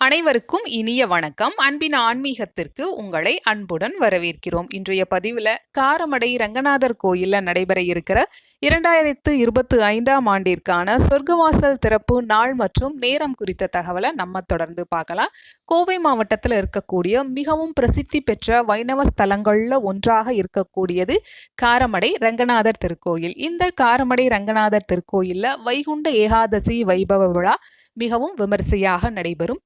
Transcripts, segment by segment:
அனைவருக்கும் இனிய வணக்கம். அன்பின் ஆன்மீகத்திற்கு உங்களை அன்புடன் வரவேற்கிறோம். இன்றைய பதிவில் காரமடை ரங்கநாதர் கோயிலில் நடைபெற இருக்கிற இரண்டாயிரத்து இருபத்தி ஐந்தாம் ஆண்டிற்கான சொர்க்கவாசல் திறப்பு நாள் மற்றும் நேரம் குறித்த தகவலை நம்ம தொடர்ந்து பார்க்கலாம். கோவை மாவட்டத்தில் இருக்கக்கூடிய மிகவும் பிரசித்தி பெற்ற வைணவ ஸ்தலங்களில் ஒன்றாக இருக்கக்கூடியது காரமடை ரங்கநாதர் திருக்கோயில். இந்த காரமடை ரங்கநாதர் திருக்கோயிலில் வைகுண்ட ஏகாதசி வைபவ விழா மிகவும் விமரிசையாக நடைபெறும்.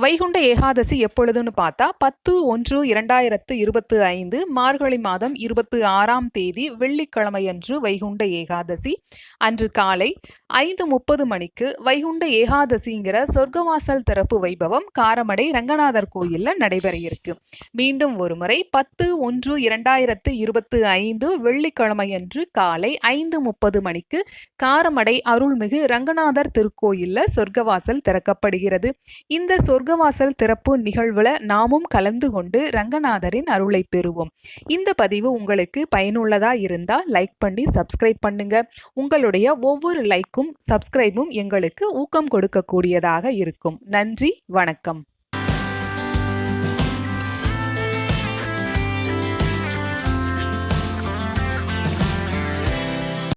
வைகுண்ட ஏகாதசி எப்பொழுதுன்னு பார்த்தா பத்து ஒன்று இரண்டாயிரத்து இருபத்து ஐந்து மார்கழி மாதம் இருபத்தி ஆறாம் தேதி வெள்ளிக்கிழமையன்று வைகுண்ட ஏகாதசி. அன்று காலை ஐந்து முப்பது மணிக்கு வைகுண்ட ஏகாதசிங்கிற சொர்க்கவாசல் திறப்பு வைபவம் காரமடை ரங்கநாதர் கோயிலில் நடைபெற இருக்கு மீண்டும் ஒருமுறை பத்து ஒன்று இரண்டாயிரத்து இருபத்து ஐந்து வெள்ளிக்கிழமையன்று காலை ஐந்து முப்பது மணிக்கு காரமடை அருள்மிகு ரங்கநாதர் திருக்கோயிலில் சொர்க்கவாசல் திறக்கப்படுகிறது. இந்த சொர்க்க சொர்க்கவாசல் திறப்பு நிகழ்வுல நாமும் கலந்து கொண்டு ரங்கநாதரின் அருளை பெறுவோம். இந்த பதிவு உங்களுக்கு பயனுள்ளதா இருந்தா லைக் பண்ணி சப்ஸ்கிரைப் பண்ணுங்க. உங்களுடைய ஒவ்வொரு லைக்கும் சப்ஸ்கிரைபும் எங்களுக்கு ஊக்கம் கொடுக்கக்கூடியதாக இருக்கும். நன்றி வணக்கம்.